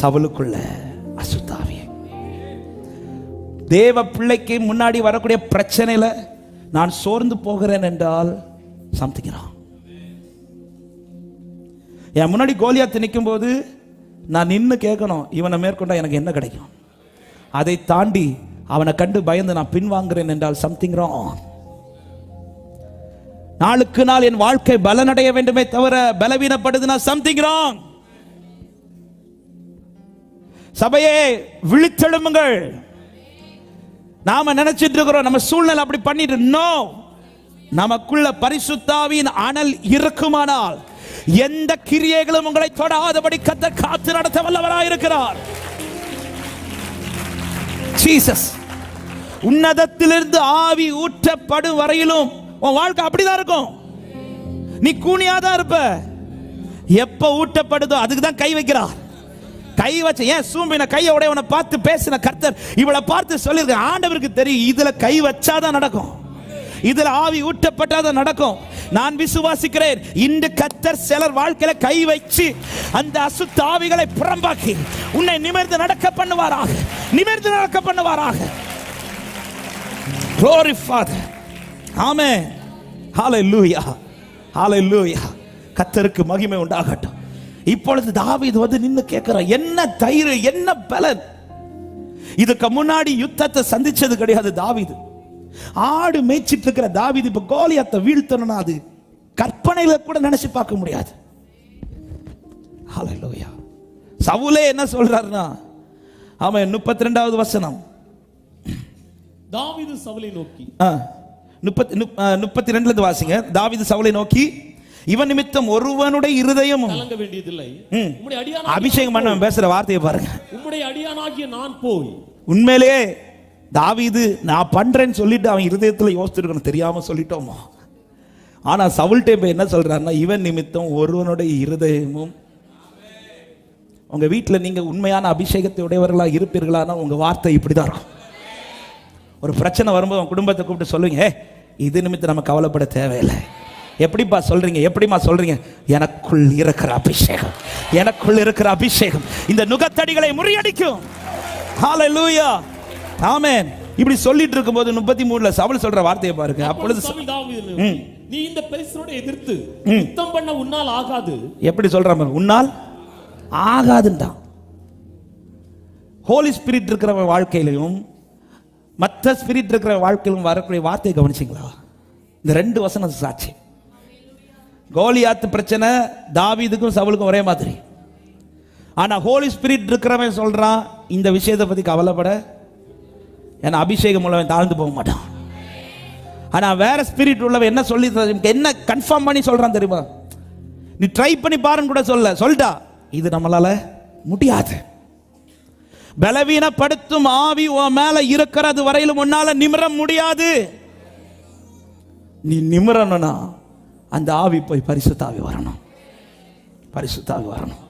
சவலுக்குள்ள அசுத்தாவிய தேவ பிள்ளைக்கு முன்னாடி வரக்கூடிய பிரச்சனையில நான் சோர்ந்து போகிறேன் என்றால் சம்திங் என் முன்னாடி கோலியாத்து நிற்கும் போது நான் நின்று கேட்கணும் இவனை மேற்கொண்டா எனக்கு என்ன கிடைக்கும்? அதை தாண்டி அவனை கண்டு பயந்து நான் பின்வாங்குறேன் என்றால் சம்திங் ராங் நாளுக்கு நாள் என் வாழ்க்கை பலனடைய வேண்டுமே தவிர பலவீனப்படுதுன்னா சம்திங் ராங் சபையே விழித்தெழும்புங்கள். நாம நினைச்சிட்டு இருக்கிறோம் நம்ம சூழ்நிலை அப்படி பண்ணிட்டு நோ நமக்குள்ள பரிசுத்தாவின் அனல் இருக்குமானால் எந்த கிரியைகளும் உங்களை தொடாதபடி கத்த காத்து நடத்த வல்லவராயிருக்கிறார் ஜீசஸ் உன்னதத்திலிருந்து ஆவி ஊற்றப்படும் வரையிலும் உன் வாழ்க்கை அப்படிதான் இருக்கும். நீ கூனியாதான் இருப்ப. எப்ப ஊட்டப்படுதோ அதுக்கு தான் கை வைக்கிறார். கை வச்ச ஏன் சூம்பின கையை உடையவனை பார்த்து பேசின கர்த்தர் இவளை பார்த்து சொல்லியிருக்க ஆண்டவருக்கு தெரியும் இதுல கை வச்சாதான் நடக்கும். இதுல ஆவி ஊட்டப்பட்டாதான் நடக்கும். நான் விசுவாசிக்கிறேன் இந்த கத்தர் சிலர் வாழ்க்கையில கை வச்சு அந்த அசுத்த ஆவிகளை புறம்பாக்கி உன்னை நிமிர்ந்து நடக்க பண்ணுவாராக நிமிர்ந்து நடக்க பண்ணுவாராக. Glory Father. லூயா ஹாலை லூயா கத்தருக்கு மகிமை உண்டாகட்டும். இப்பொழுது தாவீது வந்து நின்னு கேட்கிறான் என்ன தயிர் என்ன பலன்? இதுக்கு முன்னாடி யுத்தத்தை சந்திச்சது கிடையாது தாவீது. ஆடு மேய்ச்சிட்டு இருக்கிற தாவீது இப்ப கோலியத்தை வீழ்த்தணும்னா அது கற்பனையில கூட நினைச்சு பார்க்க முடியாது. சவுலே என்ன சொல்றாருன்னா அவன் முப்பத்தி ரெண்டாவது வசனம். தாவீது சவுலை நோக்கி. முப்பத்தி முப்பத்தி ரெண்டுல இருந்து வாசிங்க. தாவீது சவுலை நோக்கி இவன் நிமித்தம் ஒருவனுடைய இருதயமும் கலங்க வேண்டியதில்லை. உம்முடைய அடியான் அபிஷேகம் பண்ணவன் பேசுற வார்த்தையை பாருங்க. உம்முடைய அடியானாகிய நான் போய். உண்மையிலேயே தாவீது நான் பண்றேன்னு சொல்லிட்டு அவன் இருதயத்துல யோசிச்சிருக்கணும் தெரியாம சொல்லிட்டோமா? ஆனா சவுல்டே போய் என்ன சொல்றாருன்னா இவன் நிமித்தம் ஒருவனுடைய இருதயமும் உங்க வீட்டுல நீங்க உண்மையான அபிஷேகத்தை உடையவர்களா இருப்பீர்களானா உங்க வார்த்தை இப்படிதான் இருக்கும். ஒரு பிரச்சனை வரும்போது உன் குடும்பத்தை கூப்பிட்டு சொல்லுங்க "ஏய், இது நிமித்தம் நம்ம கவலைப்பட தேவையில்லை. எப்படிப்பா சொல்றீங்க? எப்படிமா சொல்றீங்க? எனக்குள் இருக்கிற அபிஷேகம். எனக்குள் இருக்கிற அபிஷேகம். இந்த நுகத்தடிகளை முறியடிக்கும். ஹalleluya ஆமென் இப்படி சொல்லிட்டு இருக்கும்போது முப்பத்தி மூணுல சவுல் சொல்ற வார்த்தையை பாருங்க. அப்பொழுது நீ இந்த பெலிஸ்தரோட எதிர்த்து யுத்தம் பண்ண உன்னால் ஆகாது. எப்படி பாருங்க. உன்னால் ஆகாதுன்றான். ஹோலி ஸ்பிரிட் இருக்கிறவன் வாழ்க்கையிலையும் மற்ற ஸ்பிரிட் இருக்கிற வாழ்க்கையிலும் வரக்கூடிய வார்த்தையை கவனிச்சிங்களா? இந்த ரெண்டு வசனம் சாட்சி. கோலியாத்து பிரச்சனை தாவிதுக்கும் சவுலுக்கும் ஒரே மாதிரி. ஆனால் ஹோலி ஸ்பிரிட் இருக்கிறவன் சொல்கிறான் இந்த விஷயத்தை பற்றி கவலைப்பட. ஏன்னா அபிஷேகம் உள்ளவன் தாழ்ந்து போக மாட்டான். ஆனால் வேற ஸ்பிரிட் உள்ளவன் என்ன சொல்லி என்ன கன்ஃபார்ம் பண்ணி சொல்கிறான் தெரியுமா? நீ ட்ரை பண்ணி பாருன்னு கூட சொல்ல. சொல்லிட்டா இது நம்மளால முடியாது. பலவீனப்படுத்தும் ஆவி உன் மேல இருக்கிறது வரையிலும் உன்னால நிமிர முடியாது. நீ நிமிரணும்னா அந்த ஆவி போய் பரிசுத்தாவி வரணும். பரிசுத்தாவி வரணும்.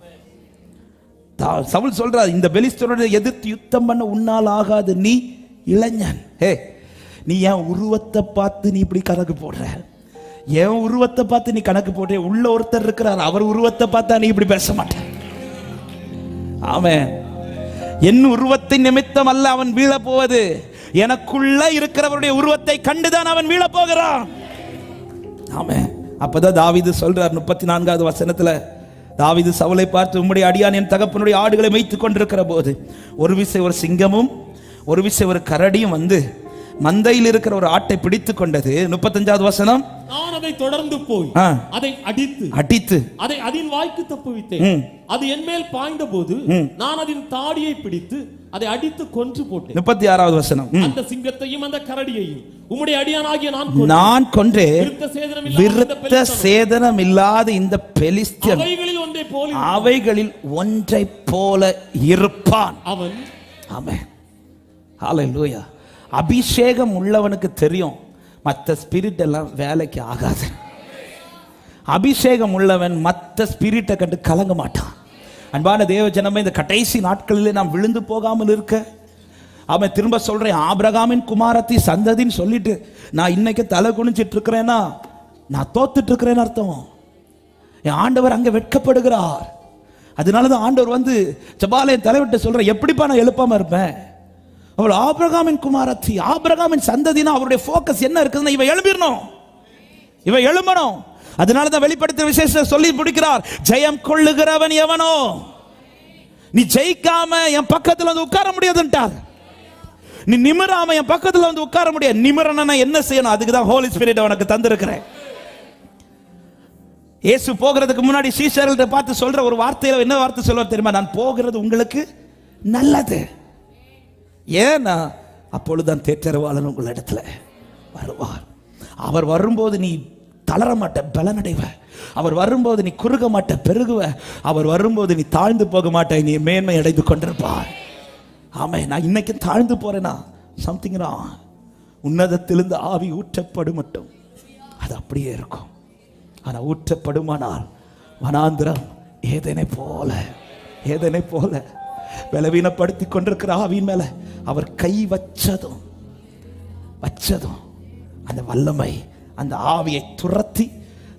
தா- சவுல் சொல்றார் இந்த பெலிஸ்தரோட எதிர்த்து யுத்தம் பண்ண உன்னால் ஆகாது நீ இளைஞன். ஹே நீ என் உருவத்தை பார்த்து நீ இப்படி கணக்கு போடுற? என் உருவத்தை பார்த்து நீ கணக்கு போடுற? உள்ள ஒருத்தர் இருக்கிறார் அவர் உருவத்தை பார்த்தா நீ இப்படி பேச மாட்ட ஆமே என் உருவத்தை நிமித்தம் அல்ல அவன் வீழ போவது எனக்குள்ள இருக்கிறவருடைய உருவத்தை கண்டுதான் அவன் வீழ போகிறான் ஆமே அப்பதான் தாவீது சொல்றார் முப்பத்தி நான்காவது வசனத்துல தாவீது சவுலை பார்த்து உம்முடைய அடியான் என் தகப்பனுடைய ஆடுகளை மேய்த்துக் கொண்டிருக்கிற போது ஒரு விசை ஒரு சிங்கமும் ஒரு விசை ஒரு கரடியும் வந்து மந்தையில் இருக்கிற ஒரு ஆட்டை பிடித்து கொண்டது. முப்பத்தஞ்சாவது வசனம். நான் அதை தொடர்ந்து போய். அதை அடித்து அடித்து. அதை அதன் வாய்க்கு தப்புவித்தேன். அது என் மேல் பாய்ந்த போது நான் அதன் தாடியை பிடித்து அதை அடித்து கொன்று போட்டேன். முப்பத்தி ஆறாவது வசனம். அந்த சிங்கத்தையும் அந்த கரடியையும் உம்முடைய அடியானாகிய நான் நான் கொன்றே விருத்த சேதனம் இல்லாத இந்த பெலிஸ்தியன் அவைகளில் ஒன்றை போல் அவைகளில் ஒன்றை போல இருப்பான். அவன் ஆமென். ஹalleluya. அபிஷேகம் உள்ளவனுக்கு தெரியும். மற்ற ஸ்பிரிட் எல்லாம் வேலைக்கு ஆகாது. அபிஷேகம் உள்ளவன் மற்ற ஸ்பிரிட்டை கண்டு கலங்க மாட்டான். அன்பான தேவ ஜனமே இந்த கடைசி நாட்களிலே நாம் விழுந்து போகாமல் இருக்க. அவன் திரும்ப சொல்றேன் ஆபிரகாமின் குமாரத்தி சந்ததின்னு சொல்லிட்டு நான் இன்னைக்கு தலை குனிஞ்சிட்டு இருக்கிறேன்னா நான் தோத்துட்டு இருக்கிறேன்னு அர்த்தம். என் ஆண்டவர் அங்கே வெட்கப்படுகிறார். அதனால தான் ஆண்டவர் வந்து ஜபாலய தலைவிட்டு சொல்கிறேன் எப்படிப்பா நான் எழுப்பாமல் இருப்பேன்? அவள் ஆபிரகாமின் குமாரத்தி ஆபிரகாமின் சந்ததினா அவருடைய ஃபோக்கஸ் என்ன இருக்குதுன்னா இவன் எழுப்பிடணும் இவன் எழும்பணும். அதனால தான் வெளிப்படுத்த விசேஷம் சொல்லி முடிக்கிறார். ஜெயம் கொள்ளுகிறவன் எவனோ? நீ ஜெயிக்காம என் பக்கத்துல வந்து உட்கார முடியாதுன்ட்டார். நீ நிமிராம என் பக்கத்துல வந்து உட்கார முடியாது. நிமிரனா என்ன செய்யணும்? அதுக்கு தான் ஹோலி ஸ்பிரிட் உனக்கு தந்திருக்கிறேன். இயேசு போகிறதுக்கு முன்னாடி சீசர்கள்ட்ட பார்த்து சொல்ற ஒரு வார்த்தையில என்ன வார்த்தை சொல்லுவார் தெரியுமா? நான் போகிறது உங்களுக்கு நல்லது. ஏன்னா அப்பொழுதுதான் தேற்றரவாளன் உங்களிடத்துல வருவார். அவர் வரும்போது நீ தளர மாட்ட பலனடைவ. அவர் வரும்போது நீ குறுக மாட்ட பெருகுவ. அவர் வரும்போது நீ தாழ்ந்து போக மாட்ட நீ மேன்மை அடைந்து கொண்டிருப்பாய். ஆமே நான் இன்னைக்கு தாழ்ந்து போறேனா? சம்திங் உன்னதத்திலிருந்து ஆவி ஊற்றப்படும் மட்டும். அது அப்படியே இருக்கும். ஆனால் ஊற்றப்படுமானால் வனாந்திரம் ஏதனை போல. ஏதனை போல. பலவீனப்படுத்தி கொண்டிருக்கிற ஆவியின் மேல அவர் கை வச்சதும் வச்சதும் அந்த வல்லமை அந்த ஆவியை துரத்தி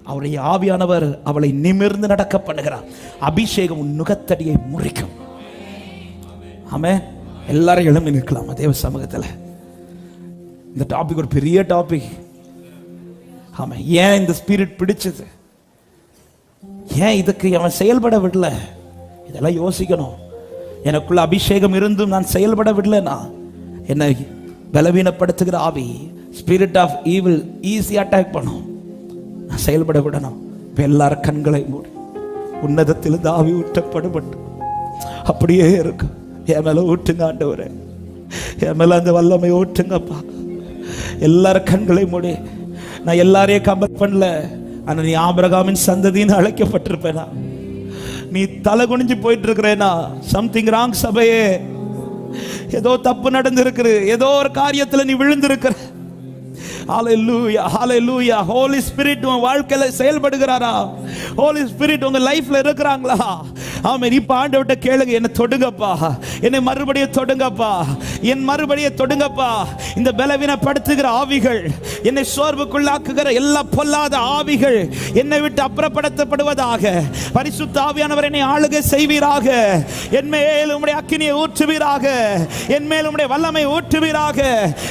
அவருடைய ஆவியானவர் அவளை நிமிர்ந்து நடக்க பண்ணுகிறார். அபிஷேகம் உன் நுகத்தடியை முறிக்கும். ஆமே எல்லாரும் எழும்பி நிற்கலாம். தேவ சமூகத்தில். இந்த டாபிக் ஒரு பெரிய டாபிக் ஆமாம் ஏன் இந்த ஸ்பிரிட் பிடிச்சது? ஏன் இதுக்கு அவன் செயல்பட விடல? இதெல்லாம் யோசிக்கணும். எனக்குள்ள அபிஷேகம் இருந்தும் நான் செயல்பட விடலைனா? என்னை பலவீனப்படுத்துகிற ஆவி spirit of evil easy attack பண்ணும். நான் செயல்பட விடணும் இப்போ எல்லாரும் கண்களை மூடி. உன்னதத்தில் தாவி ஆவி அப்படியே இருக்கும் என் மேலே ஊற்றுங்க ஆண்டவரே. என் மேலே அந்த வல்லமை ஊற்றுங்கப்பா. எல்லாரும் கண்களை மூடி. நான் எல்லாரையும் கம்பல் பண்ணல. ஆனால் நீ ஆபரகாமின் சந்ததின்னு அழைக்கப்பட்டிருப்பேனா? நீ தலை குனிஞ்சு போயிட்டு இருக்கிறேனா சம்திங் ராங் சபையே. ஏதோ தப்பு நடந்திருக்குது. ஏதோ ஒரு காரியத்தில் நீ விழுந்திருக்கிற. ஹalleluya ஹalleluya ஹோலி ஸ்பிரிட் உன் வாழ்க்கையில செயல்படுகிறாரா? ஹோலி ஸ்பிரிட் உங்க லைஃப்ல இருக்கிறாங்களா? ஆமென். இப்ப ஆண்டவர்ட்ட கேளுங்க என்ன தொடுங்கப்பா. என்னை மறுபடியும் தொடுங்கப்பா. என் மறுபடியும் தொடுங்கப்பா. இந்த பலவீனப்படுத்துகிற ஆவிகள் என்னை சோர்வுக்குள்ளாக்குகிற எல்லா பொல்லாத ஆவிகள் என்னை விட்டு அப்புறப்படுத்தப்படுவதாக. பரிசுத்த ஆவியானவர் என்னை ஆளுகை செய்வீராக. என் மேல் உம்முடைய அக்கினியை ஊற்றுவீராக. என் மேல் உம்முடைய வல்லமை ஊற்றுவீராக.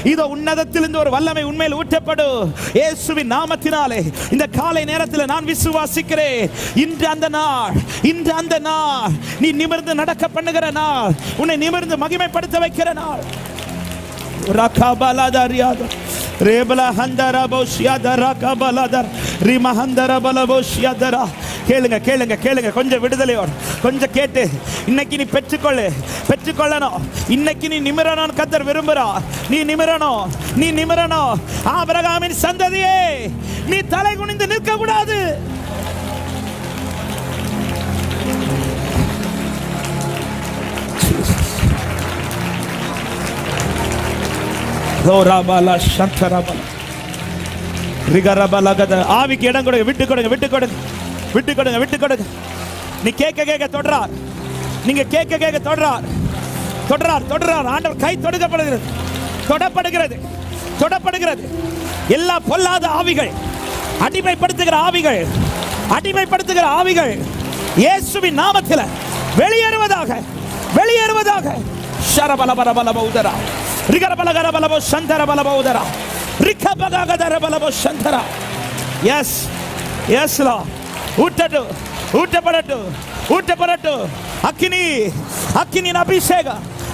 இதோ உன்னதத்திலிருந்து ஒரு வல்லமை உண்மையில் ஊற்றப்படும். இயேசுவின் நாமத்தினாலே இந்த காலை நேரத்தில் நான் விசுவாசிக்கிறேன். இன்று அந்த நாள் இன்று அந்த நாள் நீ நிமிர்ந்து நடக்க பண்ணுகிற நாள் உன்னை நிமிர்ந்து மகிமைப்படுத்த வைக்கிற நாள். ரகபலதரியாத ரேபல ஹந்தர போஷ்யதர கபலதர் ரிம பல போஷ்யதரா கேளுங்க கேளுங்க கேளுங்க. கொஞ்சம் விடுதலையோடு கொஞ்சம் கேட்டு. இன்னைக்கு நீ பெற்றுக்கொள்ளு. பெற்றுக்கொள்ளணும். இன்னைக்கு நீ நிமிரணும் கத்தர் விரும்புறா. நீ நிமிரணும். நீ நிமிரணும். ஆபரகாமின் சந்ததியே நீ தலை குனிந்து நிற்க கூடாது ரோராபாலா சந்தராபாலா ரிகரபாலா கத ஆவிக்கு இடம் கொடுங்க விட்டு கொடுங்க விட்டு கொடுங்க விட்டு கொடுங்க விட்டு கொடுங்க நீ கேட்க கேட்க தொடரார் நீங்க கேட்க கேட்க தொடரார் தொடரார் தொடரார் ஆண்டவர் கை தொடுக்கப்படுகிறது தொடப்படுகிறது தொடப்படுகிறது எல்லா பொல்லாத ஆவிகள் அடிமைப்படுத்துகிற ஆவிகள் அடிமைப்படுத்துகிற ஆவிகள் இயேசுவின் நாமத்தில் வெளியேறுவதாக வெளியேறுவதாக சரபல பரபல பௌதரா రిగరబలగర బలబో సంతర బలబోదర రిఖబగదర బలబో సంతర ఎస్ ఎస్లో ఉట్టటు ఉట్టపడట్టు ఉట్టపడట్టు అక్కిని అక్కిని అభిషేక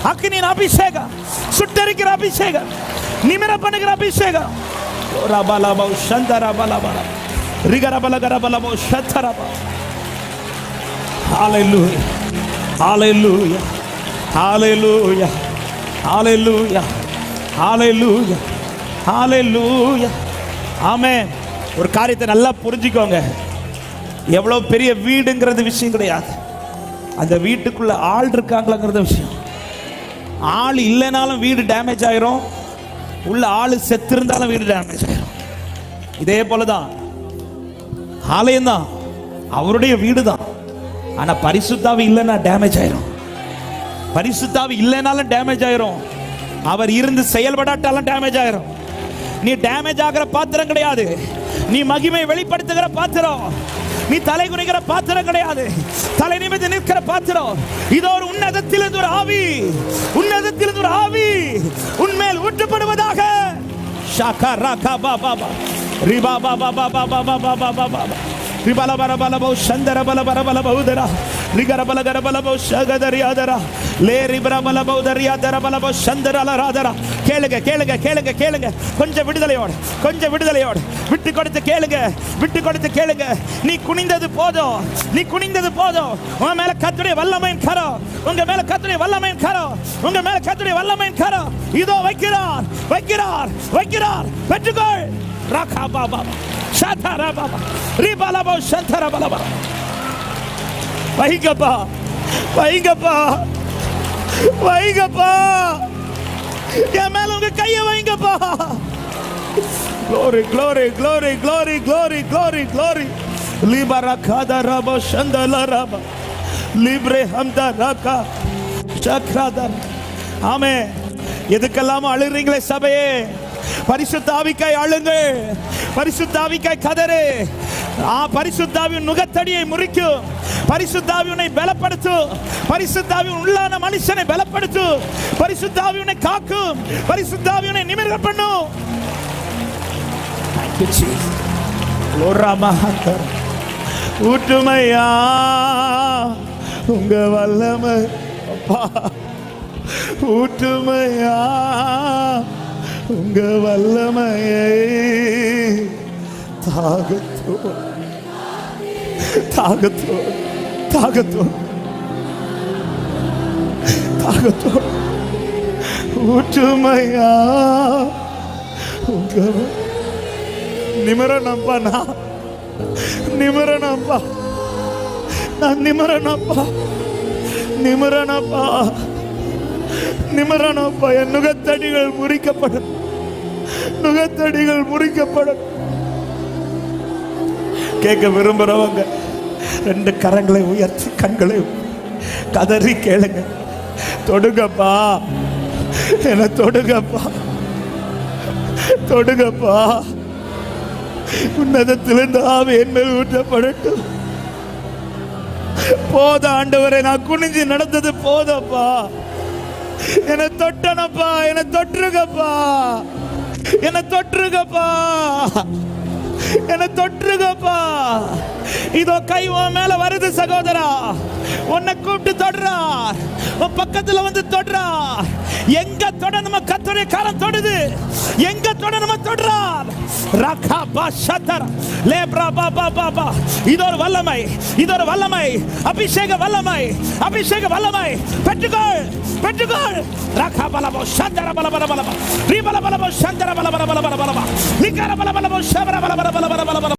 అక్కిని అభిషేక సుట్టరికి అభిషేక నిమిర పండుగ అభిషేక రబలబౌ సంతర బలబల రిగరబలగర బలబో సంతరబ Hallelujah. Hallelujah. Hallelujah. Hallelujah hallelujah hallelujah ஆமே ஒரு காரியத்தை நல்லா புரிஞ்சுக்கோங்க. எவ்வளோ பெரிய வீடுங்கிறது விஷயம் கிடையாது. அந்த வீட்டுக்குள்ள ஆள் இருக்காங்களாங்கிறத விஷயம். ஆள் இல்லைனாலும் வீடு டேமேஜ் ஆயிரும். உள்ள ஆள் செத்து இருந்தாலும் வீடு டேமேஜ் ஆயிரும். இதே போலதான். ஆலயம் தான் அவருடைய வீடு தான் ஆனால் பரிசுத்தாவி இல்லைன்னா டேமேஜ் ஆயிரும். பரிசுத்தாவி இல்லைனாலும் டேமேஜ் ஆயிரும். அவர் இருந்து செயல்படாட்டாலும் டேமேஜ் ஆயிரும். நீ டேமேஜ் ஆகிற பாத்திரம் கிடையாது. நீ மகிமை வெளிப்படுத்துகிற பாத்திரம். நீ தலை குனிகிற பாத்திரம் கிடையாது. தலை நிமித்து நிற்கிற பாத்திரம். இதோ ஒரு உன்னதத்திலிருந்து ஒரு ஆவி. உன்னதத்திலிருந்து ஒரு ஆவி. உன்மேல் ஊற்றப்படுவதாக. ஷாக்கா ராக்கா பா பா பா. ரிபா பா பா பா பா பா பா பா பா பா பா. ரிபல பர பல பௌ சந்தர பல பர பல பௌதரா. ரிகர பல கர பௌ சகதரியாதரா லே ரிபர பல பௌதரியாதர பல பௌ சந்தர கேளுங்க கேளுங்க கேளுங்க கேளுங்க. கொஞ்சம் விடுதலையோடு கொஞ்சம் விடுதலையோடு. விட்டு கொடுத்து கேளுங்க விட்டு கொடுத்து கேளுங்க. நீ குனிந்தது போதும் நீ குனிந்தது போதும். உன் மேல கத்துடைய வல்லமையின் கரம். உங்க மேல கத்துடைய வல்லமையின் கரம். உங்க மேல கத்துடைய வல்லமையின் கரம். இதோ வைக்கிறார் வைக்கிறார் வைக்கிறார். பெற்றுக்கொள். ராகா பாபா. ஷாதாரா பாபா ரிபாலபோ சந்தர பலபா வைங்கப்பா வைங்கப்பா வைங்கப்பா என் மேல உங்க கைய வைங்கப்பா glory glory glory glory glory glory glory libara kada rabo shandala raba libre hamda raka சக்ராதர் ஆமே எதுக்கெல்லாம் அழுறீங்களே சபையே பரிசுத்தாவிக்காய் அழுங்க பரிசுத்தாவிக்காய் கதறு. பரிசுத்தாவின் நுகத்தடியை முறிக்கும். பரிசுத்தாவி உன்னை பலப்படுத்து. பரிசுத்தாவின் உள்ளான மனுஷனை பலப்படுத்து. பரிசுத்தாவி உன்னை காக்கும். பரிசுத்தாவினை உன்னை பண்ணும். ஊற்றுமையா? உங்க வல்லமை. ஊற்றுமையா? உங்க வல்லமையை தாகத்தோ தாகத்தோ தாகத்தோ தாகத்தோ ஊற்றுமையா? உங்க நிமரணப்பா நான் நிமரணப்பா நான் நிமரணப்பா நிமரணப்பா நிமரணப்பா என் நுகத்தடிகள் முறிக்கப்படும். நுகத்தடிகள் முறிக்கப்படும். கேட்க விரும்புறவங்க ரெண்டு கரங்களை உயர்த்தி கண்களை கதறி கேளுங்க. தொடுங்கப்பா. என்ன தொடுங்கப்பா. தொடுங்கப்பா. உன்னதத்திலிருந்து ஆவி என் மேல் ஊற்றப்படட்டும். போத ஆண்டவரை நான் குனிஞ்சு நடந்தது போதப்பா. என்னை தொட்டனப்பா என்னை தொற்றுங்கப்பா. என்னை தொற்றுகப்பா என்னை தொற்றுகப்பா இதோ கை உன் மேல வருது சகோதரா. உன்னை கூப்பிட்டு தொடுறார் உன் பக்கத்துல வந்து தொடுறார் எங்க தொடணுமோ கத்துடைய காலம் தொடுது. எங்க தொடணுமோ தொடுறார் ரகா பா சதர் லேப்ரா பா பா பா பா இது ஒரு வல்லமை இது ஒரு வல்லமை அபிஷேக வல்லமை அபிஷேக வல்லமை பெற்றுக்கொள் பெற்றுக்கொள் ரகா பலபோ சந்தர பல பல பல ரீ பல பலபோ சந்தர பல பல பல பல பல லிகர பல பலபோ சபர பல பல பல பல பல